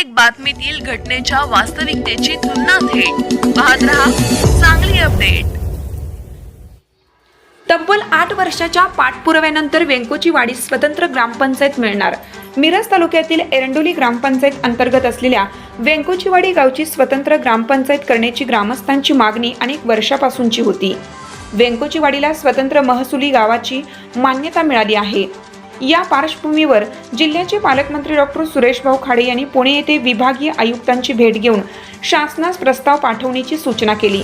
प्रत्येक बातमीतील घटनेच्या वास्तविकतेची तुलना थेट. पाहत रहा चांगली अपडेट. तब्बल आठ वर्षाच्या पाठपुराव्यानंतर वेंकोची वाडी स्वतंत्र ग्रामपंचायत मिळणार. मिरज तालुक्यातील एरंडोली ग्रामपंचायत अंतर्गत असलेल्या वेंकोचीवाडी गावची स्वतंत्र ग्रामपंचायत करण्याची ग्रामस्थांची मागणी अनेक वर्षापासूनची होती. वेंकोचीवाडीला स्वतंत्र महसुली गावाची मान्यता मिळाली आहे. या पार्श्वभूमीवर जिल्ह्याचे पालकमंत्री डॉक्टर सुरेशभाऊ खाडे यांनी पुणे येथे विभागीय आयुक्तांची भेट घेऊन शासनास प्रस्ताव पाठवण्याची सूचना केली.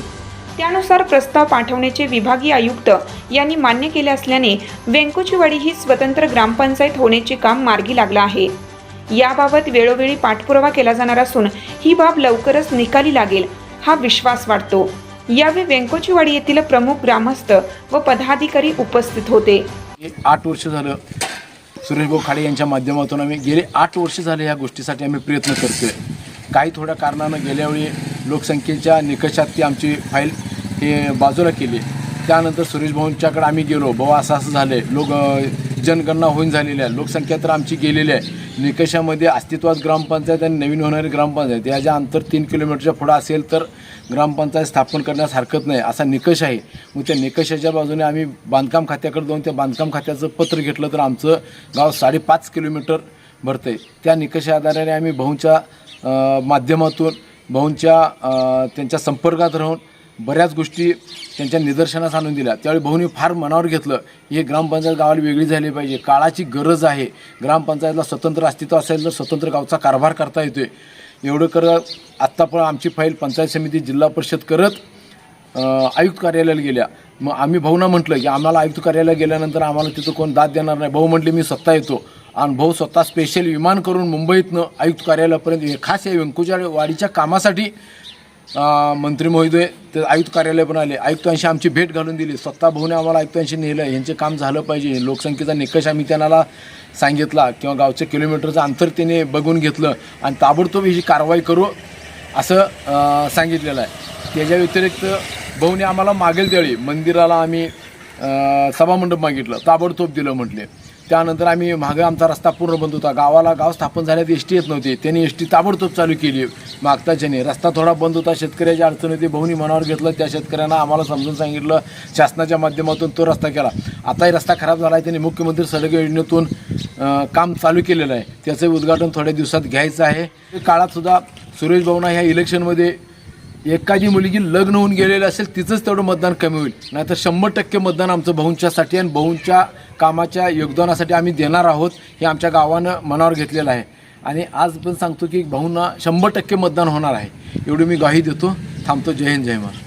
त्यानुसार प्रस्ताव पाठवण्याचे विभागीय आयुक्त यांनी मान्य केले असल्याने वेंकुचीवाडी ही स्वतंत्र ग्रामपंचायत होण्याचे काम मार्गी लागलं आहे. याबाबत वेळोवेळी पाठपुरावा केला जाणार असून ही बाब लवकरच निकाली लागेल हा विश्वास वाटतो यावेळी वेंकोचीवाडी येथील प्रमुख ग्रामस्थ व पदाधिकारी उपस्थित होते. आठ वर्ष झालं सुरेशभाऊ खाडे यांच्या माध्यमातून आम्ही गेले आठ वर्ष झाले ह्या गोष्टीसाठी आम्ही प्रयत्न करतोय. काही थोड्या कारणानं गेल्यावेळी लोकसंख्येच्या निकषात ती आमची फाईल हे बाजूला केली. त्यानंतर सुरेश भाऊंच्याकडे आम्ही गेलो. भाऊ असं असं झालं लोक जनगणना होऊन झालेली आहे. लोकसंख्या तर आमची गेलेली आहे. निकषामध्ये अस्तित्वात ग्रामपंचायत आणि नवीन होणारी ग्रामपंचायत. याच्या अंतर तीन किलोमीटरच्या पुढं असेल तर ग्रामपंचायत स्थापन करण्यास हरकत नाही. असा निकष आहे. मग त्या निकषाच्या बाजूने आम्ही बांधकाम खात्याकडे जाऊन त्या बांधकाम खात्याचं पत्र घेतलं तर आमचं गाव साडेपाच किलोमीटर भरतं आहे त्या निकषा आधाराने आम्ही भाऊंच्या माध्यमातून भाऊंच्या त्यांच्या संपर्कात राहून बऱ्याच गोष्टी त्यांच्या निदर्शनास आणून दिल्या. त्यावेळी भाऊनी फार मनावर घेतलं हे ग्रामपंचायत गावाला वेगळी झाली पाहिजे. काळाची गरज आहे. ग्रामपंचायतला स्वतंत्र अस्तित्व असेल तर स्वतंत्र गावचा कारभार करता येतो आहे एवढं करत आत्ता पण आमची फाईल पंचायत समिती जिल्हा परिषद करत आयुक्त कार्यालयाला गेल्या. मग आम्ही भाऊना म्हटलं की आम्हाला आयुक्त कार्यालयाला गेल्यानंतर आम्हाला तिथं कोण दाद देणार नाही. भाऊ म्हटले मी स्वतः येतो. आणि भाऊ स्वतः स्पेशल विमान करून मुंबईतनं आयुक्त कार्यालयापर्यंत खास या व्यंकुच्या वाडीच्या कामासाठी मंत्री महोदय ते आयुक्त कार्यालय पण आले. आयुक्तांशी आमची भेट घालून दिली. स्वतः भाऊने आम्हाला आयुक्तांशी नेलं. यांचे काम झालं पाहिजे. लोकसंख्येचा निकष आम्ही त्यांना सांगितला किंवा गावच्या किलोमीटरचं अंतर त्याने बघून घेतलं. आणि ताबडतोब ही कारवाई करू असं सांगितलेलं आहे. त्याच्या व्यतिरिक्त भाऊने आम्हाला मागेल त्यावेळी मंदिराला आम्ही सभामंडप मागितलं. ताबडतोब दिलं म्हटले. त्यानंतर आम्ही मागं आमचा रस्ता पूर्ण बंद होता. गावाला गाव स्थापन झाल्यात एस टी येत नव्हती. त्यांनी एस टी ताबडतोब चालू केली. मागताच्याने रस्ता थोडा बंद होता. शेतकऱ्याची अडचण होती. भाऊनी मनावर घेतलं. त्या शेतकऱ्यांना आम्हाला समजून सांगितलं. शासनाच्या माध्यमातून तो रस्ता केला. आताही रस्ता खराब झाला आहे. त्यांनी मुख्यमंत्री सडक योजनेतून काम चालू केलेलं आहे. त्याचं उद्घाटन थोड्या दिवसात घ्यायचं आहे. काळात सुद्धा सुरेश भाऊना ह्या इलेक्शनमध्ये एखादी मुलगी लग्न होऊन गेलेली असेल तिचंच तेवढं मतदान कमी होईल. नाहीतर शंभर टक्के मतदान आमचं भाऊंच्यासाठी आणि भाऊंच्या कामाच्या योगदानासाठी आम्ही देणार आहोत हे आमच्या गावानं मनावर घेतलेलं आहे. आणि आज पण सांगतो की भाऊंना शंभर टक्के मतदान होणार आहे. एवढी मी ग्वाही देतो. थांबतो. जय हिंद जय महाराज